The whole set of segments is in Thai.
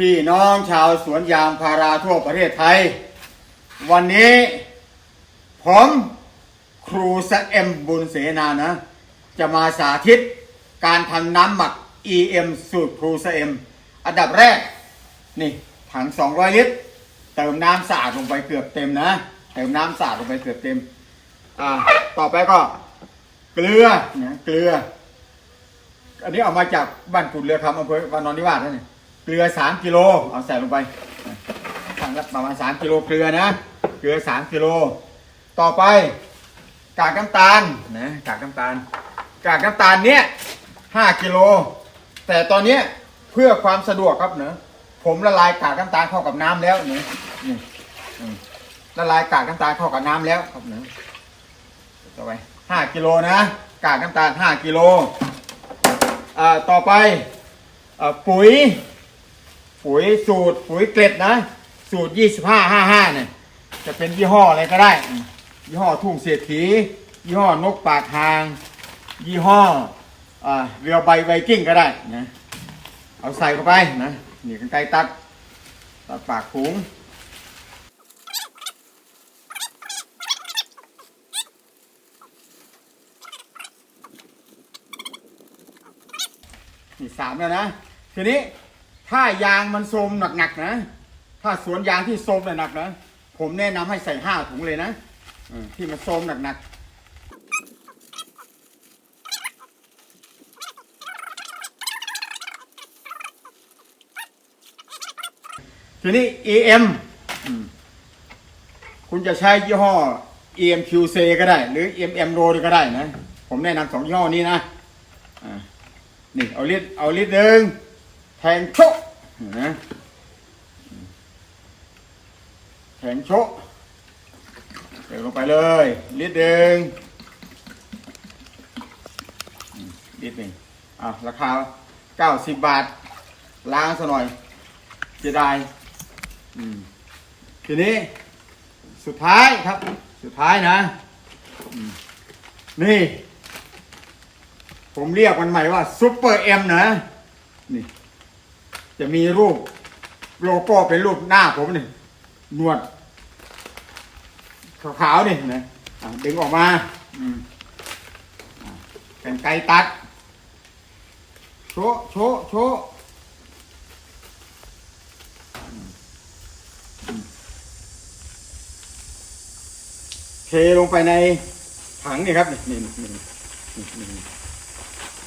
พี่น้องชาวสวนยางพาราทั่วประเทศไทย วันนี้ผมครูสเอ็มบุญเสนานะ จะมาสาธิตการทำน้ำหมัก EM สูตรครูสเอ็มอันดับแรก นี่ถัง 200 ลิตร เติมน้ำสะอาดลงไปเกือบเต็มนะ เติมน้ำสะอาดลงไปเกือบเต็ม อ่า ต่อไปก็ เกลือนะเกลือ อันนี้เอามาจากบ้านกุดเรือคำอำเภอวานอนนิวาสนั่นนี่ เกลือสามกิโลเอาใส่ลงไปถังละประมาณสามกิโลเกลือนะ เกลือสามกิโล ต่อไป กากน้ำตาลนะกากน้ำตาล กากน้ำตาลเนี้ยห้ากิโล แต่ตอนเนี้ยเพื่อความสะดวกครับเนอะผมละลายกากน้ำตาลเข้ากับน้ำแล้วเนอะนี่อืมละลายกากน้ำตาลเข้ากับน้ำแล้วครับเนอะต่อไปห้ากิโลนะ กากน้ำตาลห้ากิโลอ่าต่อไปอ่าปุ๋ย ปุ๋ยสูตรปุ๋ยเกล็ดนะ สูตร 25 55 เนี่ย จะเป็นยี่ห้ออะไรก็ได้ ยี่ห้อทุ่งเศรษฐี ยี่ห้อนกปากหาง ยี่ห้ออเรือใบไวกิ้งก็ได้นะเอาใส่เข้าไปนะนี่กันไกตัดตัดปากถุงนี่สามแล้วนะ ทีนี้ ถ้ายางมันโทรมหนักๆนะ ถ้าสวนยางที่โทรมหนักๆนะ ผมแนะนำให้ใส่ห้าถุงเลยนะเออที่มันโทรมหนักๆ ทีนี้ EM อืมคุณจะใช้ยี่ห้อ EMQC ก็ได้ หรือ EMM Road ก็ได้นะ ผมแนะนำสองยี่ห้อนี้นะอ่านี่เอาลิตรเอาลิตรหนึ่งแทงโชก นะแทงโชกเติมลงไปเลยลิตรหนึ่งลิตรหนึ่งอะราคา90บาท ล้างซะหน่อยเจะได้อืมทีนี้สุดท้ายครับ สุดท้ายนะ นี่ ผมเรียกมันใหม่ว่าซุปเปอร์เอ็มนะ นี่ จะมีรูปโลโก้เป็นรูปหน้าผมนี่หนวดขาวๆนี่นะดึงออกมาอืมเป็นไกตัด โชโชโชเทลงไปในถังนี่ครับ นี่นี่นี่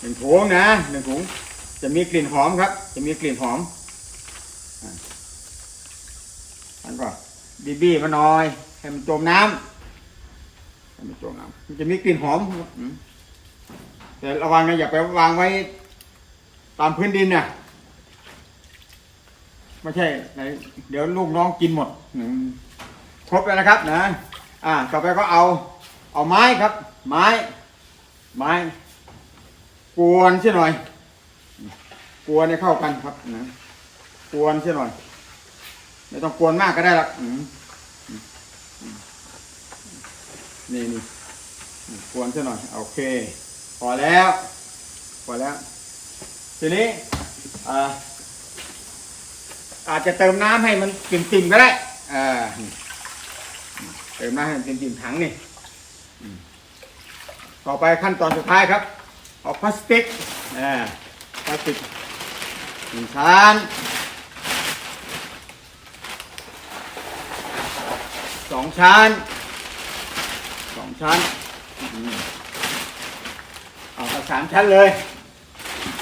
หนึ่งถุงนะหนึ่งถุง จะมีกลิ่นหอมครับ จะมีกลิ่นหอมอันก็บีบีมาหน่อยให้มันจมน้ำให้มันจมน้ำมันจะมีกลิ่นหอมแต่ระวังนะอย่าไปวางไว้ตามพื้นดินน่ะไม่ใช่ไหนเดี๋ยวลูกน้องกินหมดครบแล้วนะครับนะ อ่า ต่อไปก็เอาเอาไม้ครับ ไม้ ไม้ กวนเสียหน่อย กวนให้เข้ากันครับนะกวนเสียหน่อย ไม่ต้องกวนมากก็ได้หรอกอืมอืมอืมนี่นี่กวนเสียหน่อยโอเค พอแล้ว พอแล้ว ทีนี้อ่าอาจจะเติมน้ำให้มันติ่มๆก็ได้อ่าเติมน้ำให้มันเป็นดินถังนี่ต่อไปขั้นตอนสุดท้ายครับ เอาพลาสติกอ่าพลาสติก หนึ่งชั้นสองชั้นสองชั้นเอาเอาสามชั้นเลย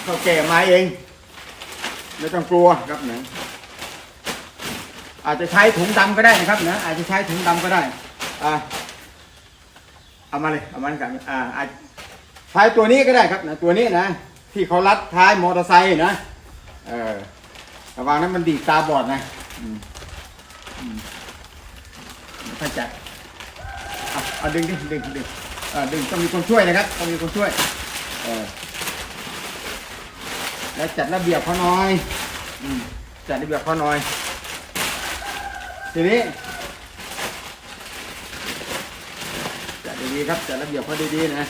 เขาแก่มาเอง ไม่ต้องกลัวครับนะอาจจะใช้ถุงดำก็ได้นะครับนะอาจจะใช้ถุงดำก็ได้อ่าเอามาเลยเอามากันอ่าอาใช้ตัวนี้ก็ได้ครับนะตัวนี้นะที่เขารัดท้ายมอเตอร์ไซค์นะ เออระวังนั้นมันดีดตาบอดนะอืมอืมถ้าจะเอาเอาดึงดิดึงดึงเออดึงต้องมีคนช่วยนะครับต้องมีคนช่วย เออแล้วจัดระเบียบเขาหน่อยอืมจัดระเบียบเขาหน่อย ทีนี้จัดดีๆครับจัดระเบียบเขาดีๆนะ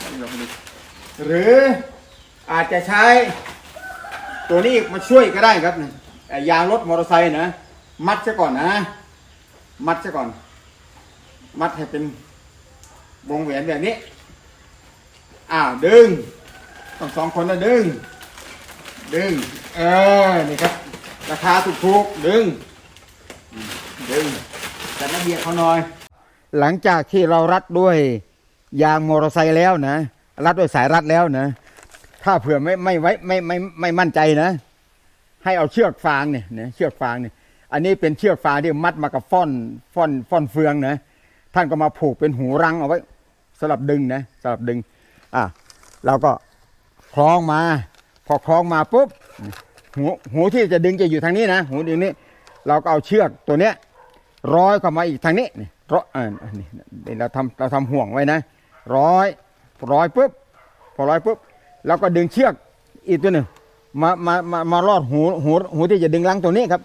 จัดระเบียบเขาดีหรืออาจจะใช้ ตัวนี้มาช่วยก็ได้ครับอ่ายางรถมอเตอร์ไซค์นะ มัดซะก่อนนะ มัดซะก่อน มัดให้เป็นวงแหวนแบบนี้ อ้าวดึงต้องสองคนนะดึง ดึง เออ นี่ครับ ราคาถูกๆดึง ดึงจัดระเบียบเขาหน่อย หลังจากที่เรารัดด้วยยางมอเตอร์ไซค์แล้วนะ รัดด้วยสายรัดแล้วนะ ถ้าเผื่อไม่ไม่ไว้ไม่ไม่ไม่มั่นใจนะ ให้เอาเชือกฟางเนี่ยนะเชือกฟางเนี่ยอันนี้เป็นเชือกฟางที่มัดมากับฟ่อนฟ่อนฟ่อนเฟืองนะท่านก็มาผูกเป็นหูรังเอาไว้สำหรับดึงนะสำหรับดึง อะเราก็คล้องมา พอคล้องมาปุ๊บหูหูที่จะดึงจะอยู่ทางนี้นะหูดึงนี้ เราก็เอาเชือกตัวเนี้ยร้อยเข้ามาอีกทางนี้นี่ร้อยอ่าอันนี้นี่เราทำเราทำห่วงไว้นะ ร้อยร้อยปุ๊บพอร้อยปุ๊บ เราก็ดึงเชือกอีกตัวหนึ่งมามามามาลอดหูหูหูที่จะดึงลังตัวนี้ครับ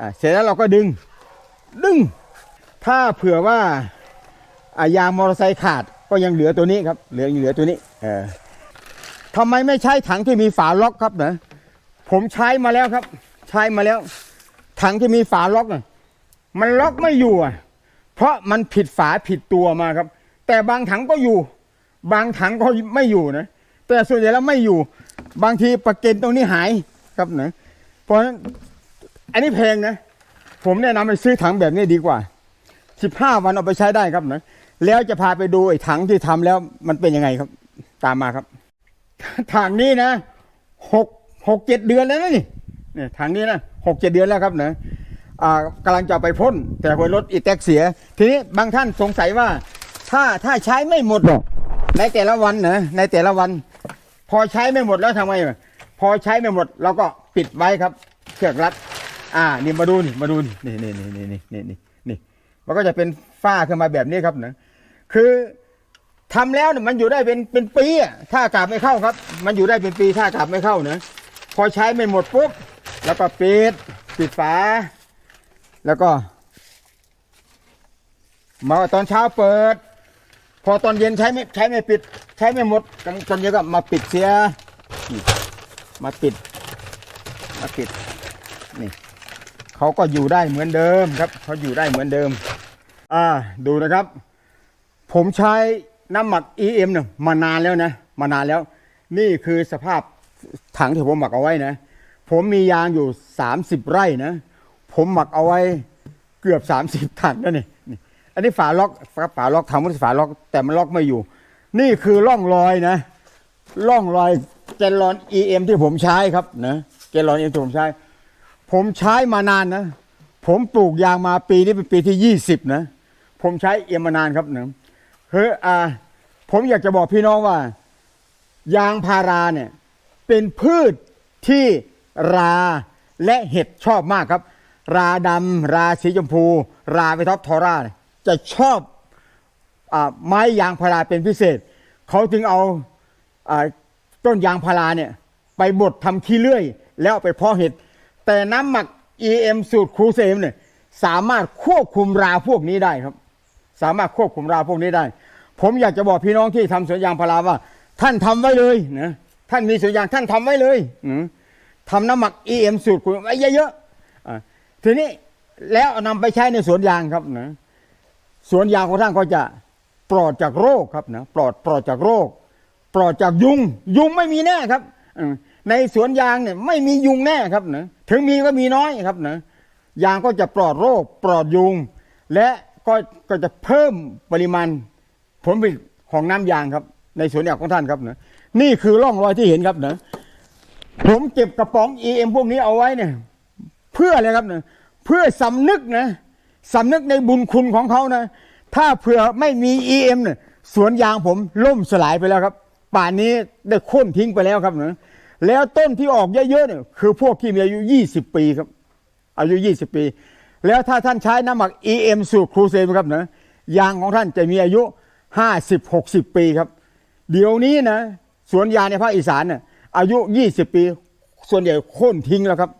อ่าเสร็จแล้วเราก็ดึงดึง ถ้าเผื่อว่าอายางมอเตอร์ไซค์ขาดก็ยังเหลือตัวนี้ครับเหลือยังเหลือตัวนี้เออทำไมไม่ใช้ถังที่มีฝาล็อกครับนะผมใช้มาแล้วครับ ใช้มาแล้ว ถังที่มีฝาล็อกน่ะมันล็อกไม่อยู่อะเพราะมันผิดฝาผิดตัวมาครับ แต่บางถังก็อยู่ บางถังก็ไม่อยู่นะ แต่ส่วนใหญ่แล้วไม่อยู่ บางทีประเก็นตรงนี้หายครับนะเพราะฉะนั้นอันนี้แพงนะ ผมแนะนำไปซื้อถังแบบนี้ดีกว่าสิบห้าวันเอาไปใช้ได้ครับนะแล้วจะพาไปดูไอ้ถังที่ทำแล้วมันเป็นยังไงครับ ตามมาครับ ถังนี้นะหกหกเจ็ดเดือนแล้วนะนี่เนี่ยถังนี้นะหกเจ็ดเดือนแล้วครับนะอ่ากำลังจะไปพ่น แต่พอรถอีแท็กเสีย ทีนี้บางท่านสงสัยว่า ถ้าถ้าใช้ไม่หมดหรอกในแต่ละวันนะในแต่ละวัน พอใช้ไม่หมดแล้วทำไงพอใช้ไม่หมดเราก็ปิดไว้ครับเชือกรัด อ่า นี่มาดูนี่มาดูนี่นี่นี่นี่นี่นี่นี่นี่มันก็จะเป็นฝ้าขึ้นมาแบบนี้ครับนะคือทำแล้วเนี่ยมันอยู่ได้เป็นเป็นปีอะถ้าอากาศไม่เข้าครับ มันอยู่ได้เป็นปีถ้าอากาศไม่เข้านะพอใช้ไม่หมดปุ๊บแล้วก็ปิดปิดฝา แล้วก็ มาตอนเช้าเปิด พอตอนเย็นใช้ไม่ใช้ไม่ปิด ใช้ไม่หมดตอนตอนเย็นก็มาปิดเสียมาปิด มาปิดนี่เขาก็อยู่ได้เหมือนเดิมครับเขาอยู่ได้เหมือนเดิม อ่าดูนะครับ ผมใช้น้ำหมัก EM เนี่ยมานานแล้วนะมานานแล้ว นี่คือสภาพถังที่ผมหมักเอาไว้นะ ผมมียางอยู่ 30 ไร่นะ ผมหมักเอาไว้เกือบ 30 ถังนั่นนี่ อันนี้ฝาล็อกฝาฝาล็อกทำว่าฝาล็อก แต่มันล็อกไม่อยู่ นี่คือร่องรอยนะ ร่องรอยแกลลอน EM ที่ผมใช้ครับนะแกลลอน EM ที่ผมใช้ ผมใช้มานานนะ ผมปลูกยางมาปีนี้เป็นปีที่ยี่สิบนะ ผมใช้เอียมมานานครับเนะเฮ้ยอ่าผมอยากจะบอกพี่น้องว่า ยางพาราเนี่ยเป็นพืชที่ราและเห็ดชอบมากครับ ราดำราสีชมพู ราไปท็อปทอร่าเนี่ย จะชอบอไม้ยางพาราเป็นพิเศษ เขาจึงเอาอต้นยางพาราเนี่ยไปบดทำขี้เลื่อย แล้วไปเพาะเห็ด แต่น้ำหมัก EM สูตรครูเซมเนี่ยสามารถควบคุมราพวกนี้ได้ครับ สามารถควบคุมราพวกนี้ได้ ผมอยากจะบอกพี่น้องที่ทำสวนยางพาราว่า ท่านทำไว้เลยนะท่านมีสวนยางท่านทำไว้เลยทำน้ำหมัก EM สูตรคุณไว้เยอะๆทีนี้แล้วเอานำไปใช้ในสวนยางครับนะ สวนยางของท่านก็จะปลอดจากโรคครับนะปลอดปลอดจากโรค ปลอดจากยุง ยุงไม่มีแน่ครับในสวนยางเนี่ยไม่มียุงแน่ครับนะถึงมีก็มีน้อยครับนะยางก็จะปลอดโรค ปลอดยุง และก็ก็จะเพิ่มปริมาณผลผลิตของน้ำยางครับ ในสวนยางของท่านครับนะนี่คือร่องรอยที่เห็นครับนะผมเก็บกระป๋อง EM พวกนี้เอาไว้เนี่ย เพื่ออะไรครับเนี่ยเพื่อสำนึกนะ สำนึกในบุญคุณของเขานะ ถ้าเผื่อไม่มี EM เนี่ยสวนยางผมล่มสลายไปแล้วครับ ป่านนี้ได้ค่นทิ้งไปแล้วครับนะแล้วต้นที่ออกเยอะๆเนี่ยคือพวกที่มีอายุ 20 ปีครับ อายุ 20 ปี แล้วถ้าท่านใช้น้ำหมัก EM สูตรครูเซมครับนะยางของท่านจะมีอายุ 50 60 ปีครับ เดี๋ยวนี้นะสวนยางในภาคอีสานเนี่ยอายุ 20 ปี ส่วนใหญ่โค่นทิ้งแล้วครับ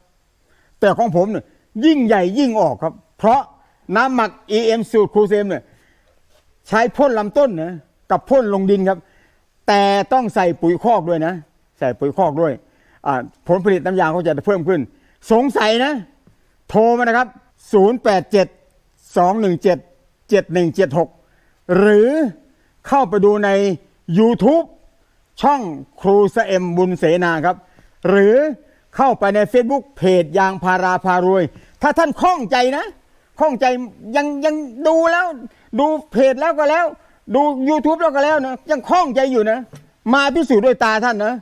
แต่ของผมเนี่ยยิ่งใหญ่ยิ่งออกครับ เพราะ น้ำหมัก EM สูตรครูเซมเนี่ยใช้พ่นลำต้นนะกับพ่นลงดินครับ แต่ต้องใส่ปุ๋ยคอกด้วยนะ ใส่ปุ๋ยคอกด้วยผลผลิตน้ำยางก็จะเพิ่มขึ้น สงสัยนะ โทรมานะครับ 087 217 7176 หรือเข้าไปดูใน YouTube ช่องครูสเอ็มบุญเสนาครับ หรือเข้าไปใน Facebook เพจยางพาราพารวย ถ้าท่านคล่องใจนะ คล่องใจยังยังดูแล้ว ดูเพจแล้วก็แล้ว ดู YouTube แล้วก็แล้วนะยังคล่องใจอยู่นะ มาพิสูจน์ด้วยตาท่านนะ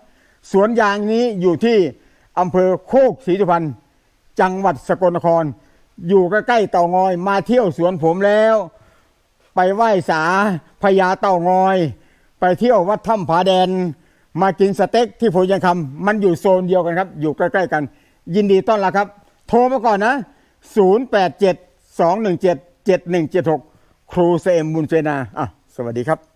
สวนยางนี้อยู่ที่อำเภอโคกศรีสุพรรณจังหวัดสกลนคร อยู่ใกล้ๆเต่างอย มาเที่ยวสวนผมแล้ว ไปไหว้สาพญาเต่างอย ไปเที่ยววัดถ้ำผาแดน มากินสเต็กที่โพยังคำมันอยู่โซนเดียวกันครับ อยู่ใกล้ๆกัน ยินดีต้อนรับครับ โทรมาก่อนนะ 087 217 7176 ครูเซมบุญเจนาอะสวัสดีครับ